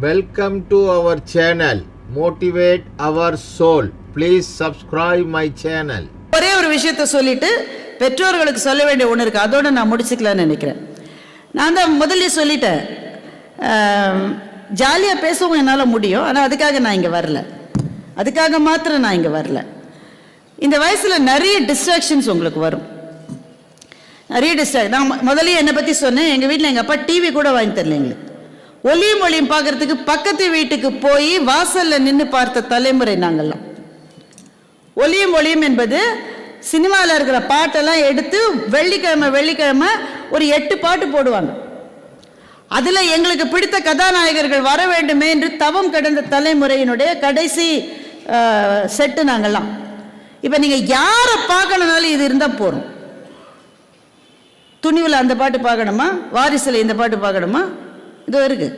Welcome to our channel motivate our soul please subscribe my channel ஒரே ஒரு விஷயத்த சொல்லிட்டு பெற்றோர்களுக்கு சொல்ல வேண்டிய ஒன்று இருக்குது அதோட நான் முடிச்சுக்கலாம்னு நினைக்கிறேன். நான் தான் முதல்ல சொல்லிட்டேன். ஜாலியாக பேசவும் என்னால் முடியும். ஆனால் அதுக்காக நான் இங்கே வரல. அதுக்காக மாத்திரம் நான் இங்கே வரல. இந்த வயசில் நிறைய டிஸ்ட்ராக்ஷன்ஸ் உங்களுக்கு வரும். நிறைய டிஸ்ட்ராக்ட் நான் மு- முதல்லயே என்னை பற்றி சொன்னேன். எங்கள் வீட்டில் எங்கள் அப்பா டிவி கூட வாங்கி தரல எங்களுக்கு. ஒளியும் ஒளியும் பார்க்கறதுக்கு பக்கத்து வீட்டுக்கு போய் வாசலில் நின்று பார்த்த தலைமுறை நாங்கள்லாம். ஒளியும் ஒளியும் என்பது சினிமாவில் இருக்கிற பாட்டெல்லாம் எடுத்து வெள்ளிக்கிழமை வெள்ளிக்கிழமை ஒரு எட்டு பாட்டு போடுவாங்க. அதில் எங்களுக்கு பிடித்த கதாநாயகர்கள் வர வேண்டுமே என்று தவம் கடந்த தலைமுறையினுடைய கடைசி செட்டு நாங்கள்லாம். இப்போ நீங்கள் யாரை பார்க்கணுனாலும் இது இருந்தால் போகிறோம் துணிவில் அந்த பாட்டு பார்க்கணுமா? வாரிசில் இந்த பாட்டு பார்க்கணுமா? இதோ இருக்கு.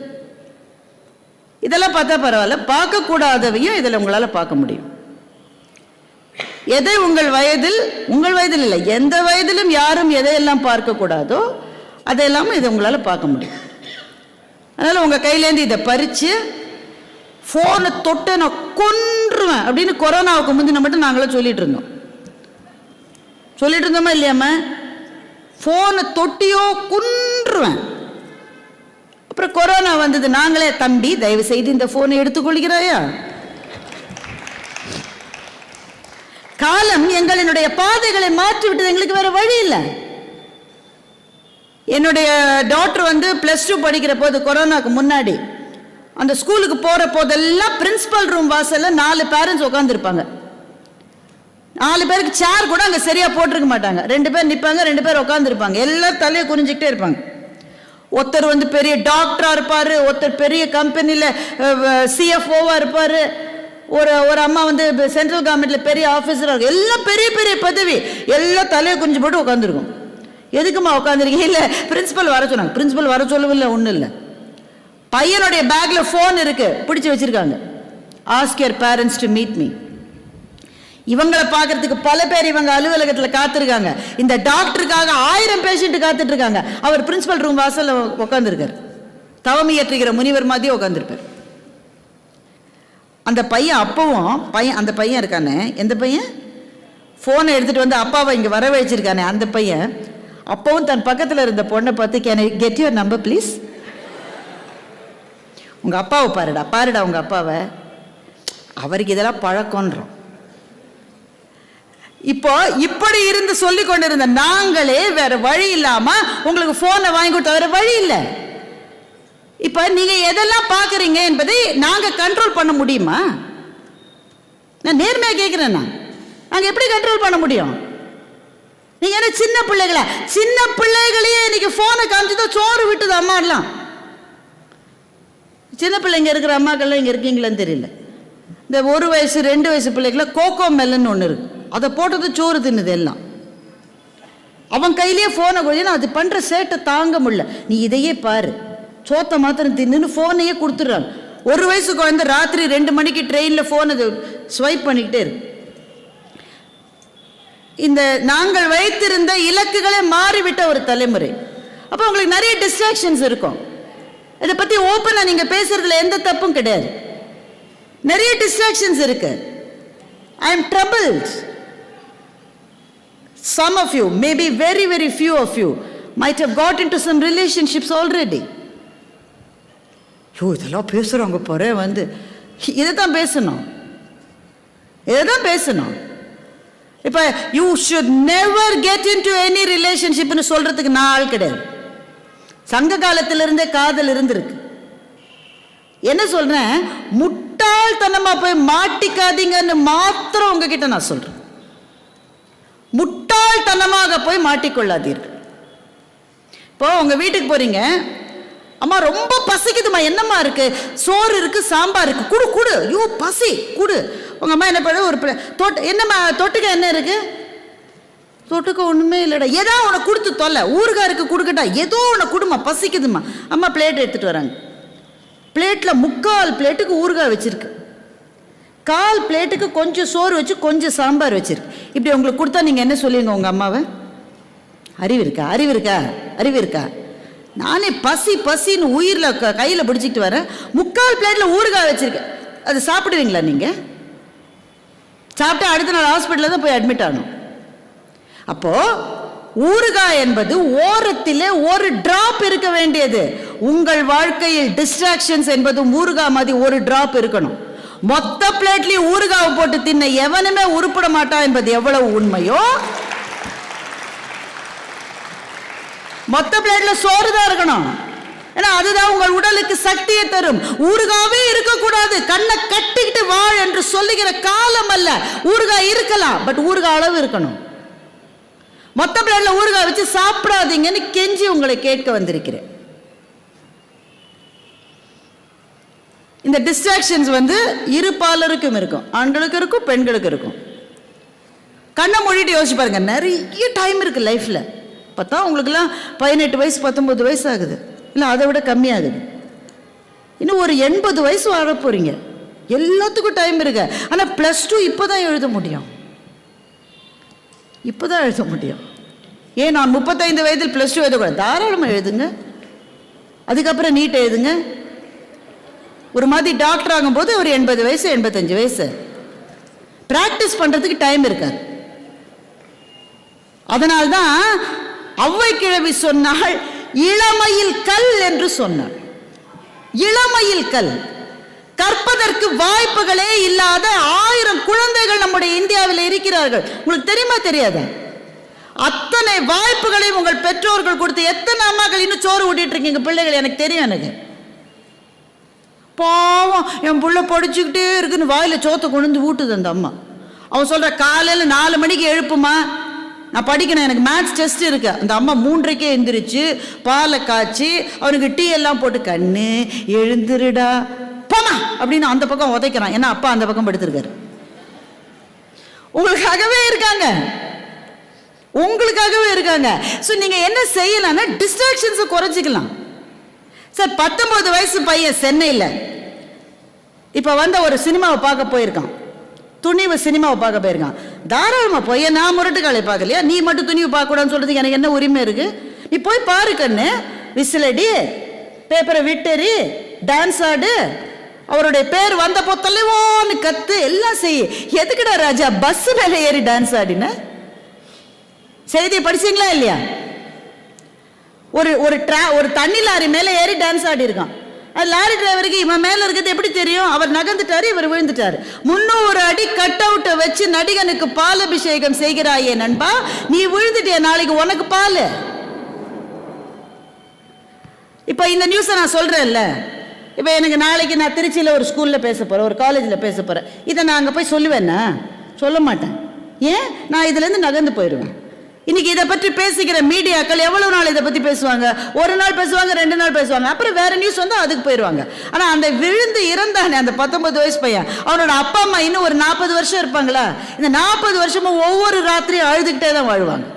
இதெல்லாம் பார்த்தா பரவாயில்ல. பார்க்கக்கூடாதவையும் இதில் உங்களால் பார்க்க முடியும். எதை உங்கள் வயதில் உங்கள் வயதில் இல்லை எந்த வயதிலும் யாரும் எதையெல்லாம் பார்க்கக்கூடாதோ அதையெல்லாம் இதை உங்களால் பார்க்க முடியும். அதனால் உங்கள் கையிலேருந்து இதை பறித்து ஃபோனை தொட்டு நான் கொன்றுவேன் அப்படின்னு கொரோனாவுக்கு முந்தின மட்டும் நாங்களாம் சொல்லிட்டு இருந்தோம். சொல்லிட்டு இருந்தோமா இல்லையாம்மா? ஃபோனை தொட்டியோ குன்றுவேன். அப்புறம் கொரோனா வந்தது நாங்களே தம்பி தயவு செய்து இந்த ஃபோனை எடுத்துக்கொள்கிறாயா? காலம் எங்களினுடைய பாதைகளை மாற்றி விட்டது எங்களுக்கு வேற வழி இல்லை. என்னுடைய டாக்டர் வந்து ப்ளஸ் டூ படிக்கிற போது கொரோனாக்கு முன்னாடி அந்த ஸ்கூலுக்கு போகிற போதெல்லாம் பிரின்சிபல் ரூம் வாசல்ல நாலு பேரண்ட்ஸ் உட்காந்துருப்பாங்க நாலு பேருக்கு சேர் கூட அங்கே சரியாக போட்டிருக்க மாட்டாங்க. ரெண்டு பேர் நிற்பாங்க ரெண்டு பேர் உட்காந்துருப்பாங்க எல்லாரும் தலையை குறிஞ்சிக்கிட்டே இருப்பாங்க. ஒருத்தர் வந்து பெரிய டாக்டராக இருப்பார் ஒருத்தர் பெரிய கம்பெனியில் சிஎஃப்ஓவாக இருப்பார். ஒரு ஒரு அம்மா வந்து சென்ட்ரல் கவர்மெண்ட்டில் பெரிய ஆஃபீஸராக இருக்கும் எல்லாம் பெரிய பெரிய பதவி. எல்லாம் தலையை குஞ்சு போட்டு உட்காந்துருக்கும் எதுக்குமா உட்காந்துருக்கீங்க இல்லை பிரின்சிபல் வர சொன்னாங்க. பிரின்சிபல் வர சொல்லவில்லை ஒன்றும் இல்லை. பையனுடைய பேக்கில் ஃபோன் இருக்கு. பிடிச்சி வச்சிருக்காங்க. Ask your parents to meet me இவங்களை பார்க்கறதுக்கு பல பேர் இவங்க அலுவலகத்தில் காத்திருக்காங்க. இந்த டாக்டருக்காக ஆயிரம் பேஷண்ட் காத்துட்டு இருக்காங்க அவர் பிரின்சிபல் ரூம் வாசலில் உட்காந்துருக்கார் தவம் இயற்றுகிற முனிவர் மாதிரியே உட்காந்துருப்பார் அந்த பையன் அப்பவும் பையன் அந்த பையன் இருக்கானே எந்த பையன்? ஃபோனை எடுத்துட்டு வந்து அப்பாவை இங்கே வர வச்சிருக்கானே அந்த பையன். அப்பவும் தன் பக்கத்தில் இருந்த பொண்ணை பார்த்து can get your number please உங்கள் அப்பாவை பாருடா பாருடா உங்கள் அப்பாவை. அவருக்கு இதெல்லாம் பழக்கம்ன்றோம். இப்போ இப்படி இருந்து சொல்லி கொண்டிருந்த நாங்களே வேற வழி இல்லாம உங்களுக்கு போனை வாங்கி கொடுத்த வேற வழி இல்லை. இப்ப நீங்க எதெல்லாம் பாக்குறீங்க என்பதை நாங்க கண்ட்ரோல் பண்ண முடியுமா? நான் நேர்மையா கேட்கிறேன் நாங்க எப்படி கண்ட்ரோல் பண்ண முடியும்? நீங்க என்ன சின்ன பிள்ளைகளா? சின்ன பிள்ளைகளையே இன்னைக்கு போனை காமிச்சுதான் சோறு விட்டுது அம்மாலாம் சின்ன பிள்ளைங்க இருக்கிற அம்மாக்கள்லாம் இங்கே இருக்கீங்களான்னு தெரியல. இந்த ஒரு வயசு ரெண்டு வயசு பிள்ளைகள கோகோ மெல்லன்னு ஒன்று இருக்கு. அதை போட்டது சோறு தின்னுது எல்லாம். அவன் கையிலேயே ஃபோனை கொடுத்து அது பண்ணுற சேட்டை தாங்க முடியல. நீ இதையே பாரு. சோத்தை மாத்திரம் தின்னுன்னு ஃபோனையே கொடுத்துட்றாங்க ஒரு வயசு குழந்தை ராத்திரி ரெண்டு மணிக்கு ட்ரெயினில் ஃபோனை ஸ்வைப் பண்ணிக்கிட்டே இருக்கு. இந்த நாங்கள் வைத்திருந்த இலக்குகளே மாறிவிட்ட ஒரு தலைமுறை. அப்போ உங்களுக்கு நிறைய டிஸ்ட்ராக்ஷன்ஸ் இருக்கும். இதை பற்றி ஓப்பனாக நீங்கள் பேசுறதுல எந்த தப்பும் கிடையாது. நிறைய டிஸ்ட்ராக்ஷன்ஸ் இருக்கு. I am troubles some of you maybe very very few of you might have got into some relationships already. ஐயோ இதெல்லாம் பேசுகிறவங்க போகிற வந்து. இதை தான் பேசணும். இதை தான் பேசணும். இப்போ you should never get in to any ரிலேஷன்ஷிப்னு சொல்கிறதுக்கு நான் ஆள் கிடையாது. சங்க காலத்திலிருந்தே காதல் இருந்திருக்கு. என்ன சொல்றேன்? முட்டாள்தனமா போய் மாட்டிக்காதீங்கன்னு மாத்திரம் உங்ககிட்ட நான் சொல்கிறேன் முட்டாள்தனமாக போய் மாட்டிக்கொள்ளாதீர்கள். இப்போ உங்கள் வீட்டுக்கு போகிறீங்க அம்மா ரொம்ப பசிக்குதுமா என்னம்மா இருக்கு? சோறு இருக்கு சாம்பார் இருக்கு. குடு குடு. ஐயோ பசி. குடு. உங்க அம்மா என்ன பண்ண ஒரு தொட்டு என்னம்மா தொட்டுக்க என்ன இருக்கு? தொட்டுக்க ஒண்ணுமே இல்லைடா. ஏதோ உனக்கு கொடுத்து தொல்லை. ஊறுகாய் கொடுக்கட்டா. ஏதோ உனக்கு கொடுமா பசிக்குதுமா அம்மா பிளேட் எடுத்துட்டு வராங்க. பிளேட்டில் முக்கால் பிளேட்டுக்கு ஊறுகாய் வச்சிருக்கு. கால் பிளேட்டுக்கு கொஞ்சம் சோறு வச்சு கொஞ்சம் சாம்பார் வச்சிருக்கு இப்படி உங்களுக்கு கொடுத்தா நீங்கள் என்ன சொல்லுவீங்க உங்கள் அம்மாவை? அறிவு இருக்கா? அறிவு இருக்கா? அறிவு இருக்கா? நானே பசி பசின்னு உயிரில் க கையில் பிடிச்சிக்கிட்டு வரேன். முக்கால் பிளேட்டில் ஊறுகாய் வச்சுருக்கேன். அது சாப்பிடுவீங்களா நீங்கள் சாப்பிட்டா அடுத்த நாள் ஹாஸ்பிட்டலில் தான் போய் அட்மிட் ஆகணும். அப்போது ஊறுகாய் என்பது ஓரத்திலே ஒரு டிராப் இருக்க வேண்டியது. உங்கள் வாழ்க்கையில் டிஸ்ட்ராக்ஷன்ஸ் என்பதும் ஊறுகாய் மாதிரி ஒரு டிராப் இருக்கணும். மொத்த பிளேட்லயும் ஊறுகாவை போட்டு தின்ன எவனுமே உருப்பிட மாட்டான் என்பது எவ்வளவு உண்மையோ? மொத்த பிளேட்ல சோறு தான் இருக்கணும். ஏன்னா அதுதான் உங்கள் உடலுக்கு சக்தியை தரும். ஊறுகாவே இருக்கக்கூடாது. கண்ணை கட்டிக்கிட்டு வாழ் என்று சொல்லுகிற காலம் அல்ல. ஊறுகாய் இருக்கலாம் பட் ஊறுகாய் அளவு இருக்கணும். மொத்த பிளேட்ல ஊறுகாய் வச்சு சாப்பிடாதீங்கன்னு கெஞ்சி உங்களை கேட்க வந்திருக்கிறேன். இந்த டிஸ்ட்ராக்ஷன்ஸ் வந்து இரு பாலருக்கும் இருக்கும். ஆண்களுக்கு இருக்கும் பெண்களுக்கு இருக்கும். கண்ணை மூடிட்டு யோசிச்சு பாருங்க நிறைய டைம் இருக்கு லைஃப்ல பார்த்தா உங்களுக்குலாம் பதினெட்டு வயசு பத்தொன்பது வயசு ஆகுது. இல்லை அதை விட கம்மியாகுது. இன்னும் ஒரு எண்பது வயசு வாழ போறீங்க. எல்லாத்துக்கும் டைம் இருக்கு. ஆனால் ப்ளஸ் டூ இப்போ தான் எழுத முடியும். இப்போ தான் எழுத முடியும். ஏன் நான் முப்பத்தைந்து வயதில் ப்ளஸ் டூ எழுதக்கூடாது? தாராளமாக எழுதுங்க. அதுக்கப்புறம் நீட் எழுதுங்க. ஒரு மாதிரி டாக்டர் ஆகும்போது ஒரு எண்பது வயசு எண்பத்தஞ்சு வயசு. ப்ராக்டிஸ் பண்ணுறதுக்கு டைம் இருக்காது. அதனால்தான் அவ்வை கிழவி சொன்னால் இளமையில் கல் என்று சொன்னாள். இளமையில் கல். கற்பதற்கு வாய்ப்புகளே இல்லாத ஆயிரம் குழந்தைகள் நம்முடைய இந்தியாவில் இருக்கிறார்கள். உங்களுக்கு தெரியுமா தெரியாதா? அத்தனை வாய்ப்புகளையும் உங்கள் பெற்றோர்கள் கொடுத்து எத்தனை அம்மாக்கள் இன்னும் சோறு ஊட்டிட்டு இருக்கீங்க பிள்ளைகள்? எனக்கு தெரியும் எனக்கு. பாவம் என் புள்ள படிச்சுக்கிட்டே இருக்குன்னு வாயில் சோத்தை கொண்டு வந்து ஊட்டுது அந்த அம்மா. அவன் சொல்கிற காலையில் நாலு மணிக்கு எழுப்புமா நான் படிக்கணும் எனக்கு மேத்ஸ் டெஸ்ட் இருக்கு. அந்த அம்மா மூன்றைக்கே எந்திரிச்சு பாலை காய்ச்சி அவனுக்கு டீ எல்லாம் போட்டு கண்ணு எழுந்துருடா. போமா அப்படின்னு அந்த பக்கம் உதைக்கிறான். ஏன்னா அப்பா அந்த பக்கம் படுத்திருக்காரு. உங்களுக்காகவே இருக்காங்க. உங்களுக்காகவே இருக்காங்க. ஸோ நீங்கள் என்ன செய்யலாம்னா டிஸ்ட்ராக்ஷன்ஸை குறைச்சிக்கலாம். சார் பத்தொன்பது வயசு பையன் சென்னையில். இப்போ வந்த ஒரு சினிமாவை பார்க்க போயிருக்கான். துணிவு சினிமாவை பார்க்க போயிருக்கான். தாராளமாக போய் நான் முரட்டுக்காலை பார்க்கலையா? நீ மட்டும் துணிவு பார்க்கக்கூடாதுன்னு சொல்கிறதுக்கு எனக்கு என்ன உரிமை இருக்கு? நீ போய் பாரு கண்ணு. விசிலடி பேப்பரை விட்டெறி டான்ஸ் ஆடு. அவருடைய பேர் வந்த பொத்தலைவோன்னு கத்து எல்லாம் செய். எதுக்குடா ராஜா பஸ் மேலே ஏறி டான்ஸ் ஆடின? செய்தியை படிச்சீங்களா இல்லையா? ஒரு ஒரு ட்ரா ஒரு தண்ணி லாரி மேலே ஏறி டான்ஸ் ஆடி இருக்கான் அது லாரி டிரைவருக்கு இவன் மேலே இருக்கிறது எப்படி தெரியும்? அவர் நகர்ந்துட்டாரு இவர் விழுந்துட்டாரு. முன்னூறு அடி கட் அவுட்டை வச்சு நடிகனுக்கு பால் அபிஷேகம் செய்கிறாயே நண்பா. நீ விழுந்துட்டிய நாளைக்கு? உனக்கு பால். இப்போ இந்த நியூஸை நான் சொல்கிறேன்ல இப்போ எனக்கு நாளைக்கு நான் திருச்சியில் ஒரு ஸ்கூலில் பேச போகிறேன் ஒரு காலேஜில் பேச போகிறேன் இதை நான் அங்கே போய் சொல்லுவேன்னா? சொல்ல மாட்டேன். ஏன்? நான் இதுலேருந்து நகர்ந்து போயிடுவேன். இன்னைக்கு இதை பற்றி பேசிக்கிற மீடியாக்கள் எவ்வளவு நாள் இதை பற்றி பேசுவாங்க? ஒரு நாள் பேசுவாங்க ரெண்டு நாள் பேசுவாங்க. அப்புறம் வேற நியூஸ் வந்து அதுக்கு போயிடுவாங்க. ஆனால் அந்த விழுந்து இறந்தானே அந்த பத்தொன்பது வயசு பையன் அவனோட அப்பா அம்மா இன்னும் ஒரு நாற்பது வருஷம் இருப்பாங்களா? இந்த நாற்பது வருஷமும் ஒவ்வொரு ராத்திரியும் அழுதுகிட்டே தான் வாழ்வாங்க.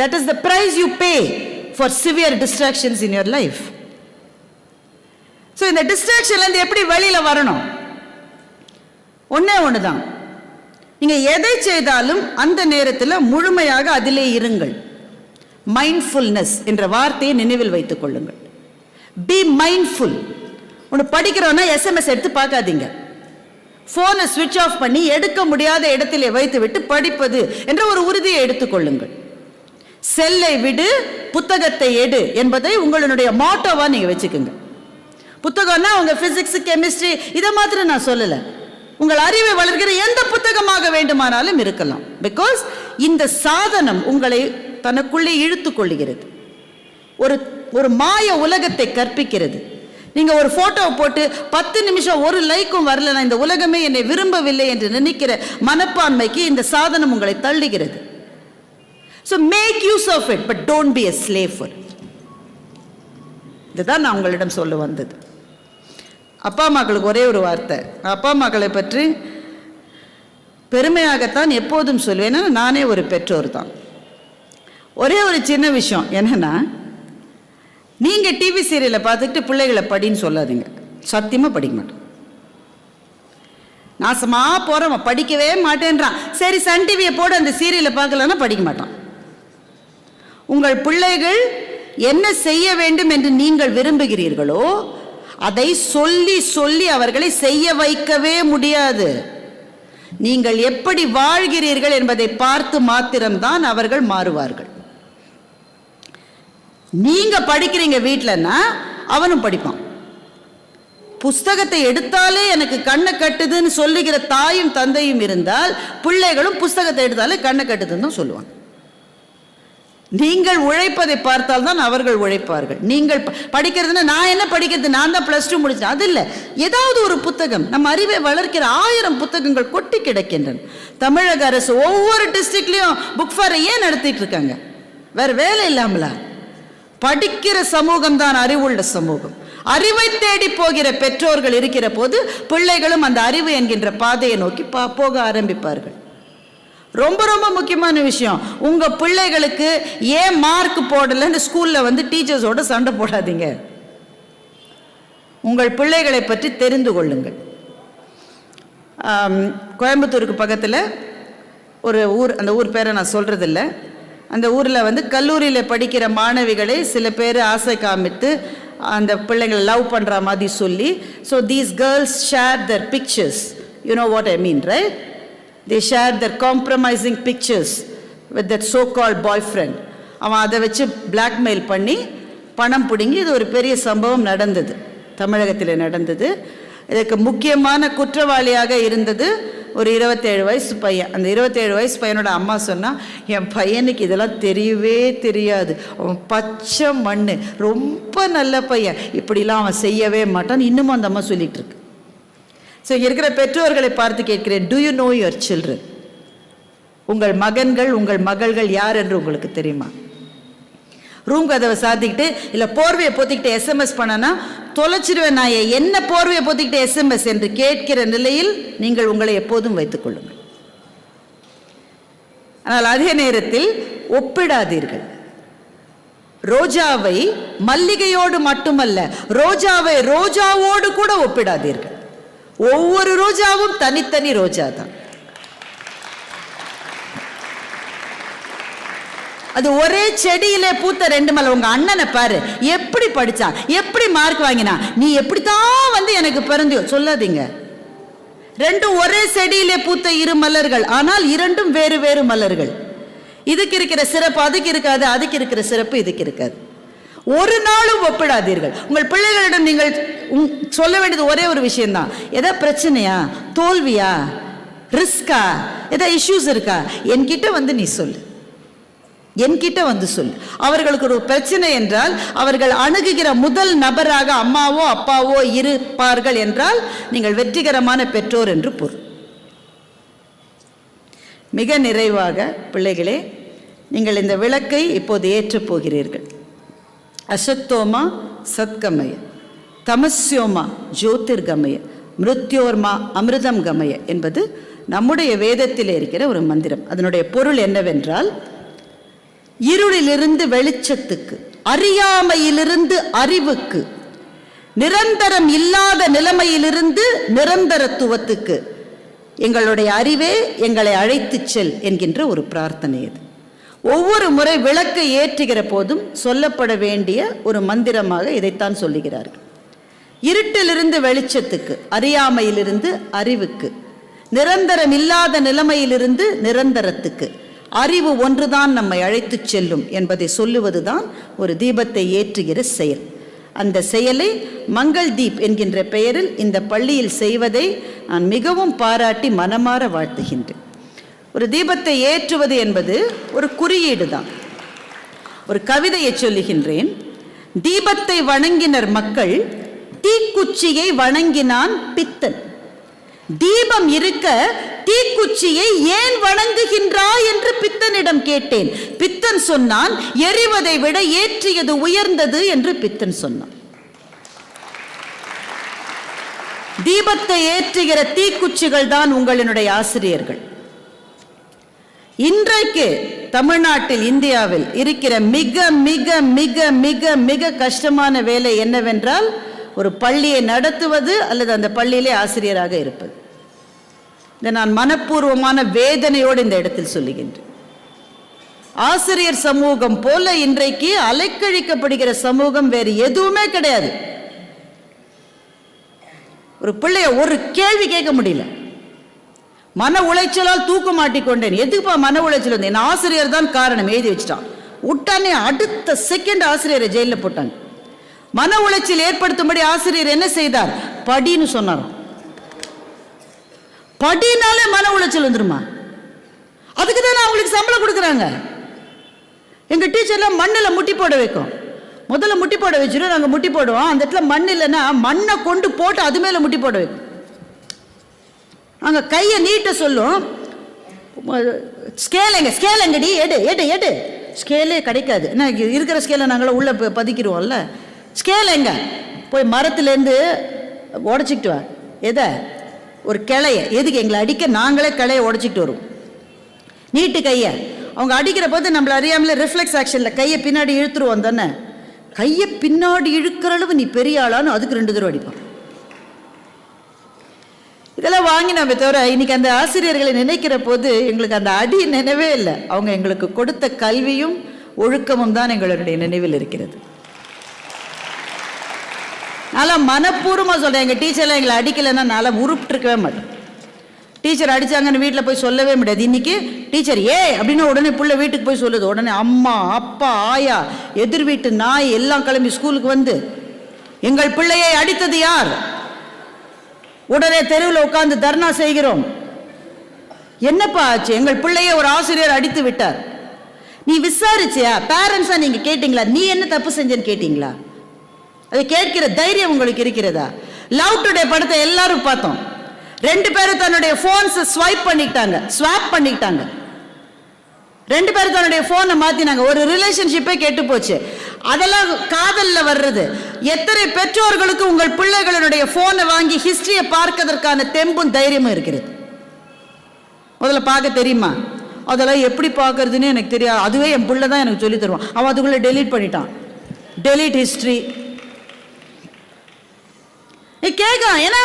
That is the price you pay for severe distractions in your life so இந்த டிஸ்ட்ராக்ஷன்லேருந்து எப்படி வெளியில் வரணும்? ஒன்றே ஒன்று தான் நீங்கள் எதை செய்தாலும் அந்த நேரத்தில் முழுமையாக அதிலே இருங்கள். மைண்ட்ஃபுல்னஸ் என்ற வார்த்தையை நினைவில் வைத்துக் கொள்ளுங்கள். பி மைண்ட்ஃபுல் ஒன்று படிக்கிறோன்னா எஸ்எம்எஸ் எடுத்து பார்க்காதீங்க. ஃபோனை சுவிட்ச் ஆஃப் பண்ணி எடுக்க முடியாத இடத்திலே வைத்துவிட்டு படிப்பது என்ற ஒரு உறுதியை எடுத்துக்கொள்ளுங்கள் செல்லை விடு புத்தகத்தை எடு என்பதை உங்களுடைய மோட்டோவாக நீங்கள் வச்சுக்கோங்க. புத்தகம்னா அவங்க ஃபிசிக்ஸ் கெமிஸ்ட்ரி இதை மாத்திரம் நான் சொல்லலை. உங்கள் அறிவை வளர்கிற எந்த புத்தகமாக வேண்டுமானாலும் இருக்கலாம். பிகாஸ் இந்த சாதனம் உங்களை தனக்குள்ளே இழுத்து கொள்ளுகிறது. ஒரு ஒரு மாய உலகத்தை கற்பிக்கிறது. நீங்கள் ஒரு ஃபோட்டோவை போட்டு பத்து நிமிஷம் ஒரு லைக்கும் வரல நான் இந்த உலகமே என்னை விரும்பவில்லை என்று நினைக்கிற மனப்பான்மைக்கு இந்த சாதனம் உங்களை தள்ளுகிறது. So make use of it but don't be a slaver இதுதான் நான் உங்களிடம் சொல்ல வந்தது. அப்பா அம்மாக்களுக்கு ஒரே ஒரு வார்த்தை. அப்பா அம்மாக்களை பற்றி பெருமையாகத்தான் எப்போதும் சொல்வேன் ஏன்னா நானே ஒரு பெற்றோர் தான். ஒரே ஒரு சின்ன விஷயம் என்னென்னா நீங்கள் டிவி சீரியலை பார்த்துட்டு பிள்ளைகளை படின்னு சொல்லாதீங்க. சத்தியமாக படிக்க மாட்டோம் நாசமாக போகிறவன் படிக்கவே மாட்டேன்றான். சரி சன் டிவியை போட அந்த சீரியலை பார்க்கலன்னா படிக்க மாட்டான். உங்கள் பிள்ளைகள் என்ன செய்ய வேண்டும் என்று நீங்கள் விரும்புகிறீர்களோ அதை சொல்லி சொல்லி அவர்களை செய்ய வைக்கவே முடியாது. நீங்கள் எப்படி வாழ்கிறீர்கள் என்பதை பார்த்து மாத்திரம்தான் அவர்கள் மாறுவார்கள். நீங்க படிக்கிறீங்க வீட்டிலன்னா அவனும் படிப்பான். புஸ்தகத்தை எடுத்தாலே எனக்கு கண்ணை கட்டுதுன்னு சொல்லுகிற தாயும் தந்தையும் இருந்தால் பிள்ளைகளும் புஸ்தகத்தை எடுத்தாலே கண்ணை கட்டுதுன்னு தான் சொல்லுவாங்க. நீங்கள் உழைப்பதை பார்த்தால் தான் அவர்கள் உழைப்பார்கள். நீங்கள் ப- படிக்கிறதுன்னா நான் என்ன படிக்கிறது? நான் தான் ப்ளஸ் டூ முடிச்சேன் அது இல்லை. ஏதாவது ஒரு புத்தகம் நம்ம அறிவை வளர்க்கிற ஆயிரம் புத்தகங்கள் கொட்டி கிடக்கின்றன. தமிழக அரசு ஒவ்வொரு டிஸ்ட்ரிக்ட்லேயும் புக் ஃபேர் ஏன் நடத்திட்டு இருக்காங்க? வேற வேலை இல்லாமலா? படிக்கிற சமூகம் தான் அறிவுள்ள சமூகம். அறிவை தேடி போகிற பெற்றோர்கள் இருக்கிற போது பிள்ளைகளும் அந்த அறிவு என்கின்ற பாதையை நோக்கி பா- போக ஆரம்பிப்பார்கள். ரொம்ப ரொம்ப முக்கியமான விஷயம். உங்கள் பிள்ளைகளுக்கு ஏன் மார்க் போடலைன்னு ஸ்கூலில் வந்து டீச்சர்ஸோட சண்டை போடாதீங்க. உங்கள் பிள்ளைகளை பற்றி தெரிந்து கொள்ளுங்கள். கோயம்புத்தூருக்கு பக்கத்தில் ஒரு ஊர் அந்த ஊர் பேரை நான் சொல்கிறதில்ல அந்த ஊரில் வந்து கல்லூரியில் படிக்கிற மாணவிகளை சில பேர் ஆசை காமித்து அந்த பிள்ளைங்களை லவ் பண்ணுற மாதிரி சொல்லி so these girls share their pictures you know what I mean right they share their compromising pictures with that so called boyfriend அவன் அதை வச்சு பிளாக்மெயில் பண்ணி பணம் பிடுங்கி இது ஒரு பெரிய சம்பவம் நடந்தது. தமிழகத்தில் நடந்தது. இதுக்கு முக்கியமான குற்றவாளியாக இருந்தது ஒரு இருபத்தேழு வயசு பையன். அந்த இருபத்தேழு வயசு பையனோட அம்மா சொன்னால் என் பையனுக்கு இதெல்லாம் தெரியவே தெரியாது. அவன் பச்சை மண் ரொம்ப நல்ல பையன். இப்படிலாம் அவன் செய்யவே மாட்டான். இன்னமும் அந்த அம்மா சொல்லிகிட்ருக்கு இருக்கு. ஸோ இருக்கிற பெற்றோர்களை பார்த்து கேட்கிறேன். Do you know your children உங்கள் மகன்கள் உங்கள் மகள்கள் யார் என்று உங்களுக்கு தெரியுமா? ரூம் கதவை சாத்திக்கிட்டு இல்லை போர்வையை பொத்திக்கிட்டு எஸ்எம்எஸ் பண்ணனா தொலைச்சிருவேன் நான் என்ன போர்வையை பொத்திக்கிட்டு எஸ்எம்எஸ் என்று கேட்கிற நிலையில் நீங்கள் உங்களை எப்போதும் வைத்துக் கொள்ளுங்கள். ஆனால் அதே நேரத்தில் ஒப்பிடாதீர்கள். ரோஜாவை மல்லிகையோடு மட்டுமல்ல ரோஜாவை ரோஜாவோடு கூட ஒப்பிடாதீர்கள். ஒவ்வொரு ரோஜாவும் தனித்தனி ரோஜா தான் அது ஒரே செடியிலே பூத்த ரெண்டு மலை. உங்க அண்ணனை பாரு எப்படி படிச்சா எப்படி மார்க் வாங்கினா நீ எப்படித்தான் வந்து எனக்கு பிறந்தியோ சொல்லாதீங்க. ரெண்டும் ஒரே செடியிலே பூத்த இரு மலர்கள் ஆனால் இரண்டும் வேறு வேறு மலர்கள். இதுக்கு இருக்கிற சிறப்பு அதுக்கு இருக்காது அதுக்கு இருக்கிற சிறப்பு இதுக்கு இருக்காது. ஒரு நாளும் ஒப்பிடாதீர்கள். உங்கள் பிள்ளைகளிடம் நீங்கள் சொல்ல வேண்டியது ஒரே ஒரு விஷயம்தான். எதா பிரச்சனையா? தோல்வியா? ரிஸ்கா ஏதா இஷ்யூஸ் இருக்கா? என்கிட்ட வந்து நீ சொல்லு. என்கிட்ட வந்து சொல் அவர்களுக்கு ஒரு பிரச்சனை என்றால் அவர்கள் அணுகுகிற முதல் நபராக அம்மாவோ அப்பாவோ இருப்பார்கள் என்றால் நீங்கள் வெற்றிகரமான பெற்றோர் என்று பொருள். மிக நிறைவாக பிள்ளைகளே நீங்கள் இந்த விளக்கை இப்போது ஏற்றப் போகிறீர்கள். அசத்தோமா சத்கமய. தமஸ்யோமா ஜோதிர்கமய. மிருத்யோர்மா அமிர்தம் கமய என்பது நம்முடைய வேதத்தில் இருக்கிற ஒரு மந்திரம். அதனுடைய பொருள் என்னவென்றால் இருளிலிருந்து வெளிச்சத்துக்கு அறியாமையிலிருந்து அறிவுக்கு நிரந்தரம் இல்லாத நிலைமையிலிருந்து நிரந்தரத்துவத்துக்கு எங்களுடைய அறிவே எங்களை அழைத்துச் செல் என்கின்ற ஒரு பிரார்த்தனை இது ஒவ்வொரு முறை விளக்கை ஏற்றுகிற போதும் சொல்லப்பட வேண்டிய ஒரு மந்திரமாக இதைத்தான் சொல்லுகிறார்கள். இருட்டிலிருந்து வெளிச்சத்துக்கு அறியாமையிலிருந்து அறிவுக்கு நிரந்தரம் இல்லாத நிலைமையிலிருந்து நிரந்தரத்துக்கு அறிவு ஒன்றுதான் நம்மை அழைத்துச் செல்லும் என்பதை சொல்லுவதுதான் ஒரு தீபத்தை ஏற்றுகிற செயல். அந்த செயலை மங்கள் தீப் என்கின்ற பெயரில் இந்த பள்ளியில் செய்வதை நான் மிகவும் பாராட்டி மனமாற வாழ்த்துகின்றேன். ஒரு தீபத்தை ஏற்றுவது என்பது ஒரு குறியீடு தான் ஒரு கவிதையை சொல்லுகின்றேன். தீபத்தை வணங்கினர் மக்கள் தீக்குச்சியை வணங்கினான் பித்தன். தீபம் இருக்க தீக்குச்சியை ஏன் வணங்குகின்றாய் என்று பித்தனிடம் கேட்டேன். பித்தன் சொன்னான் எரிவதை விட ஏற்றியது உயர்ந்தது என்று பித்தன் சொன்னான். தீபத்தை ஏற்றுகிற தீக்குச்சிகள் தான் உங்களினுடைய ஆசிரியர்கள். இன்றைக்கு தமிழ்நாட்டில் இந்தியாவில் இருக்கிற மிக மிக மிக மிக மிக கஷ்டமான வேலை என்னவென்றால் ஒரு பள்ளியை நடத்துவது அல்லது அந்த பள்ளியிலே ஆசிரியராக இருப்பது. இதை நான் மனப்பூர்வமான வேதனையோடு இந்த இடத்தில் சொல்லுகின்றேன். ஆசிரியர் சமூகம் போல இன்றைக்கு அலைக்கழிக்கப்படுகிற சமூகம் வேறு எதுவுமே கிடையாது. ஒரு பிள்ளைய ஒரு கேள்வி கேட்க முடியல. மன உளைச்சலால் தூக்க மாட்டிக்கொண்டேன். எதுக்குப்பா மன உளைச்சல் வந்து? என் ஆசிரியர் தான் காரணம். எழுதி வச்சிட்டான். உடனே அடுத்த செகண்ட் ஆசிரியரை ஜெயிலில் போட்டாங்க. மன உளைச்சல் ஏற்படுத்தும்படி ஆசிரியர் என்ன செய்தார்? படின்னு சொன்னார். படினாலே மன உளைச்சல் வந்துருமா? அதுக்கு தானே அவங்களுக்கு சம்பளம் கொடுக்குறாங்க. எங்க டீச்சர்லாம் மண்ணில் முட்டி போட வைக்கும். முதல்ல முட்டி போட வச்சிடும் நாங்கள் முட்டி போடுவோம். அந்த இடத்துல மண் இல்லைன்னா மண்ணை கொண்டு போட்டு அது மேலே முட்டி போட வைக்கும். அங்கே கையை நீட்ட சொல்லும். ஸ்கேல் எங்க ஸ்கேல் எங்கடி? எடு எடு எடு. ஸ்கேலே கிடைக்காது. என்ன இருக்கிற ஸ்கேலை நாங்களாம் உள்ளே பதிக்கிறோம்ல ஸ்கேல் எங்க? போய் மரத்துலேருந்து உடச்சிக்கிட்டு வா. எதை? ஒரு கிளைய. எதுக்கு எங்களை அடிக்க? நாங்களே கிளைய உடச்சிக்கிட்டு வருவோம். நீட்டு கையை. அவங்க அடிக்கிற போது நம்மளை அறியாமலே ரிஃப்ளெக்ஸ் ஆக்ஷனில் கையை பின்னாடி இழுத்துருவோம் தானே. கையை பின்னாடி இழுக்கிற அளவு நீ பெரிய ஆளான்னு அதுக்கு ரெண்டு தடவை அடிப்பான். வாங்கினோமே தவிர இன்னைக்கு அந்த ஆசிரியர்களை நினைக்கிற போது எங்களுக்கு அந்த அடி நினைவே இல்லை. அவங்க எங்களுக்கு கொடுத்த கல்வியும் ஒழுக்கமும் தான் எங்களுடைய நினைவில் இருக்கிறது. நல்லா மனப்பூர்வமாக சொல்கிறேன் எங்கள் டீச்சர்லாம் எங்களை அடிக்கலைன்னா நல்லா உருப்பிட்டுருக்கவே மாட்டேன். டீச்சர் அடித்தாங்கன்னு வீட்டில் போய் சொல்லவே முடியாது. இன்னைக்கு டீச்சர் ஏ அப்படின்னு உடனே பிள்ளை வீட்டுக்கு போய் சொல்லுது. உடனே அம்மா அப்பா ஆயா எதிர் வீட்டு நாய் எல்லாம் கிளம்பி ஸ்கூலுக்கு வந்து எங்கள் பிள்ளையை அடித்தது யார்? உடனே தெருவில் உட்கார்ந்து தர்ணா செய்கிறோம். என்னப்பா ஆச்சு? எங்கள் பிள்ளையை ஒரு ஆசிரியர் அடித்து விட்டார். நீ விசாரிச்சியா? பேரண்ட்ஸா நீங்க கேட்டீங்களா? நீ என்ன தப்பு செஞ்சேன்னு கேட்டீங்களா? அதை கேட்கிற தைரியம் உங்களுக்கு இருக்கிறதா? லவ் டுடே படத்தை எல்லாரும் பார்த்தோம். ரெண்டு பேரும் தன்னுடைய ஃபோன்ஸை ஸ்வைப் பண்ணிக்கிட்டாங்க. ஸ்வாப் பண்ணிக்கிட்டாங்க. ரெண்டு பேரும் தன்னுடைய போனை மாத்தினாங்க. ஒரு ரிலேஷன்ஷிப்பே கெட்டு போச்சு. அதெல்லாம் காதல்ல வர்றது. எத்தனை பெற்றோர்களுக்கு உங்கள் பிள்ளைகளுடைய போனை வாங்கி ஹிஸ்டரியை பார்க்கறதற்கான தெம்பும் தைரியமும் இருக்கிறது. முதல்ல பார்க்க தெரியுமா? அதெல்லாம் எப்படி பார்க்கறதுன்னு எனக்கு தெரியாது. அதுவே என் பிள்ளை தான் எனக்கு சொல்லி தருவான். அவன் அதுக்குள்ளே டெலீட் பண்ணிட்டான். டெலீட் ஹிஸ்ட்ரி நீ கேட்கலாம் ஏன்னா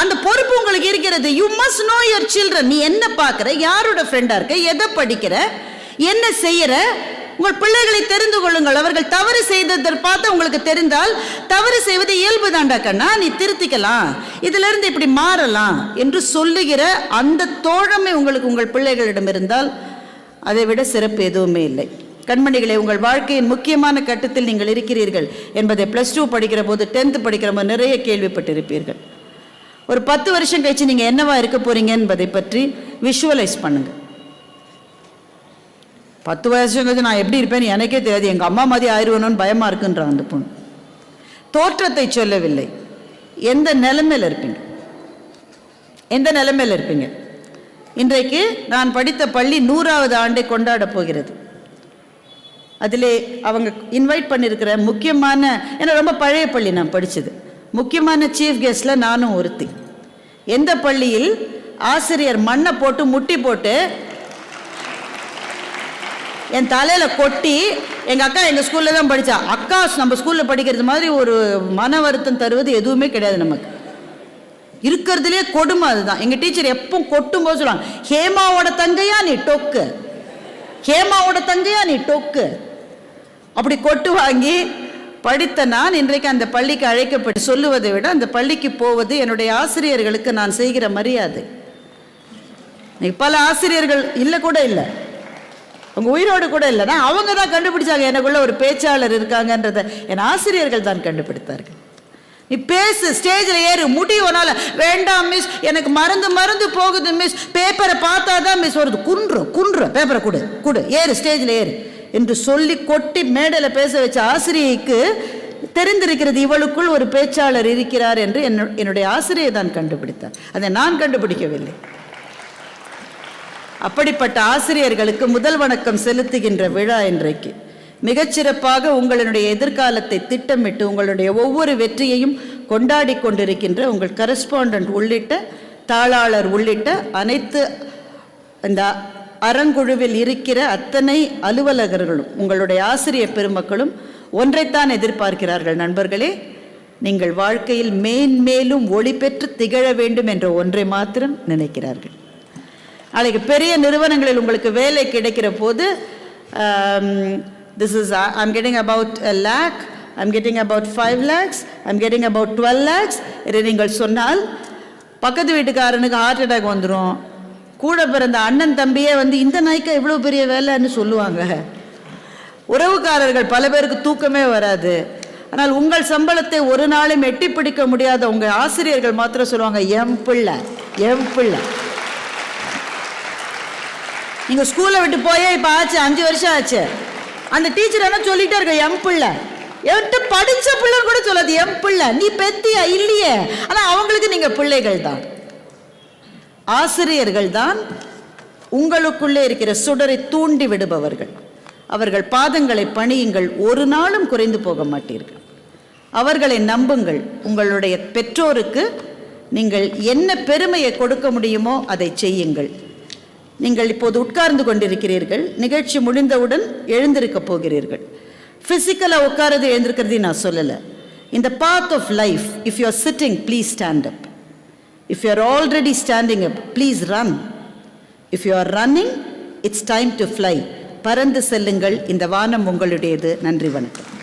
அந்த பொறுப்பு உங்களுக்கு இருக்கிறது. You must know your children நீ என்ன பார்க்குற? யாரோட ஃப்ரெண்டாக இருக்க? எதை படிக்கிற? என்ன செய்யற? உங்கள் பிள்ளைகளை தெரிந்து கொள்ளுங்கள். அவர்கள் தவறு செய்ததை பார்த்து உங்களுக்கு தெரிந்தால் தவறு செய்வது இயல்பு தாண்டா கண்ணா. நீ திருத்திக்கலாம். இதிலிருந்து இப்படி மாறலாம் என்று சொல்லுகிற அந்த தோழமை உங்களுக்கு உங்கள் பிள்ளைகளிடம் இருந்தால் அதை விட சிறப்பு எதுவுமே இல்லை. கண்மணிகளை உங்கள் வாழ்க்கையின் முக்கியமான கட்டத்தில் நீங்கள் இருக்கிறீர்கள் என்பதை ப்ளஸ் டூ படிக்கிற போது டென்த்து படிக்கிற போது நிறைய கேள்விப்பட்டிருப்பீர்கள். ஒரு பத்து வருஷம் கழிச்சு நீங்கள் என்னவா இருக்க போறீங்க என்பதை பற்றி விஷுவலைஸ் பண்ணுங்கள் பத்து வயசுங்கிறது கழிச்சு நான் எப்படி இருப்பேன்னு எனக்கே தெரியாது. எங்கள் அம்மா மாதிரி ஆயிடுவேணும்னு பயமாக இருக்குன்றான் அந்த பொண்ணு. தோற்றத்தை சொல்லவில்லை. எந்த நிலைமையில் இருப்பீங்க? எந்த நிலைமையில் இருப்பீங்க? இன்றைக்கு நான் படித்த பள்ளி நூறாவது ஆண்டை கொண்டாட போகிறது. அதிலே அவங்க இன்வைட் பண்ணியிருக்கிற முக்கியமான ஏன்னா ரொம்ப பழைய பள்ளி நான் படித்தது முக்கியமான சீஃப் கெஸ்டில் நானும் ஒருத்தி. எந்த பள்ளியில் ஆசிரியர் மண்ணை போட்டு முட்டி போட்டு என் தலையில் கொட்டி எங்கள் அக்கா எங்கள் ஸ்கூலில் தான் படித்தா அக்கா நம்ம ஸ்கூலில் படிக்கிறது மாதிரி ஒரு மன வருத்தம் தருவது எதுவுமே கிடையாது நமக்கு. இருக்கிறதுலே கொடுமை அதுதான். எங்கள் டீச்சர் எப்போ கொட்டும் போது சொல்லுவாங்க ஹேமாவோட தங்கையா நீ டொக்கு. ஹேமாவோட தங்கையா நீ டொக்கு. அப்படி கொட்டு வாங்கி படித்த நான் இன்றைக்கு அந்த பள்ளிக்கு அழைக்கப்பட்டு சொல்லுவதை விட அந்த பள்ளிக்கு போவது என்னுடைய ஆசிரியர்களுக்கு நான் செய்கிற மரியாதை. பல ஆசிரியர்கள் இல்லை கூட இல்லை. அவங்க உயிரோடு கூட இல்லைன்னா அவங்க தான் கண்டுபிடிச்சாங்க எனக்குள்ள ஒரு பேச்சாளர் இருக்காங்கன்றதை என் ஆசிரியர்கள் தான் கண்டுபிடித்தார்கள். நீ பேசு ஸ்டேஜில் ஏறு முடியும்னால வேண்டாம் மிஸ் எனக்கு மருந்து மருந்து போகுது மிஸ் பேப்பரை பார்த்தா தான் மிஸ் வருது. குன்று குன்று பேப்பரை கொடு கொடு ஏறு ஸ்டேஜில் ஏறு என்று சொல்லி கொட்டி மேடையில் பேச வச்ச ஆசிரியைக்கு தெரிந்திருக்கிறது இவளுக்குள் ஒரு பேச்சாளர் இருக்கிறார் என்று என்னுடைய ஆசிரியை தான் கண்டுபிடித்தார். அதை நான் கண்டுபிடிக்கவில்லை. அப்படிப்பட்ட ஆசிரியர்களுக்கு முதல் வணக்கம் செலுத்துகின்ற விழா இன்றைக்கு. மிகச்சிறப்பாக உங்களுடைய எதிர்காலத்தை திட்டமிட்டு உங்களுடைய ஒவ்வொரு வெற்றியையும் கொண்டாடி கொண்டிருக்கின்ற உங்கள் கரஸ்பாண்டன்ட் உள்ளிட்ட தாளாளர் உள்ளிட்ட அனைத்து இந்த அறங்குழுவில் இருக்கிற அத்தனை அலுவலகர்களும் உங்களுடைய ஆசிரியர் பெருமக்களும் ஒன்றைத்தான் எதிர்பார்க்கிறார்கள் நண்பர்களே. நீங்கள் வாழ்க்கையில் மேன்மேலும் ஒளி பெற்று திகழ வேண்டும் என்ற ஒன்றை மாத்திரம் நினைக்கிறார்கள். நாளைக்கு பெரிய நிறுவனங்களில் உங்களுக்கு வேலை கிடைக்கிற போது um, this is is, uh, getting getting about lakh lakh, I'm getting about 5 lakhs, I'm getting about 12 lakhs இதை நீங்கள் சொன்னால் பக்கத்து வீட்டுக்காரனுக்கு ஹார்ட் அட்டாக் வந்துடும் கூட பிறந்த அண்ணன் தம்பியே வந்து இந்த நாய்க்கா இவ்வளோ பெரிய வேலைன்னு சொல்லுவாங்க. உறவுக்காரர்கள் பல பேருக்கு தூக்கமே வராது. ஆனால் உங்கள் சம்பளத்தை ஒரு நாளும் எட்டி பிடிக்க முடியாத உங்கள் ஆசிரியர்கள் மாத்திரம் சொல்லுவாங்க எம் பிள்ளை எம் பிள்ளை. நீங்க ஸ்கூலை விட்டு போயே இப்ப ஆச்சு அஞ்சு வருஷம் ஆச்சு. அந்த டீச்சர் என்ன சொல்லிட்டே இருக்க எம் பிள்ளை. என்கிட்ட படிச்ச பிள்ளை கூட சொல்லாது எம் பிள்ளை நீ பெத்தியா இல்லையே? ஆனா அவங்களுக்கு நீங்க பிள்ளைகள் தான். ஆசிரியர்கள் தான் உங்களுக்குள்ளே இருக்கிற சுடரை தூண்டி விடுபவர்கள். அவர்கள் பாதங்களை பணியுங்கள் ஒரு நாளும் குறைந்து போக மாட்டீர்கள். அவர்களை நம்புங்கள் உங்களுடைய பெற்றோருக்கு நீங்கள் என்ன பெருமையை கொடுக்க முடியுமோ அதை செய்யுங்கள். நீங்கள் இப்போது உட்கார்ந்து கொண்டிருக்கிறீர்கள். நிகழ்ச்சி முடிந்தவுடன் எழுந்திருக்க போகிறீர்கள். ஃபிசிக்கலாக உட்காரது எழுந்திருக்கிறதையும் நான் சொல்லலை. இந்த path of life if you are sitting please stand up if you are already standing up please run if you are running it's time to fly பறந்து செல்லுங்கள். இந்த வானம் உங்களுடையது. நன்றி வணக்கம்.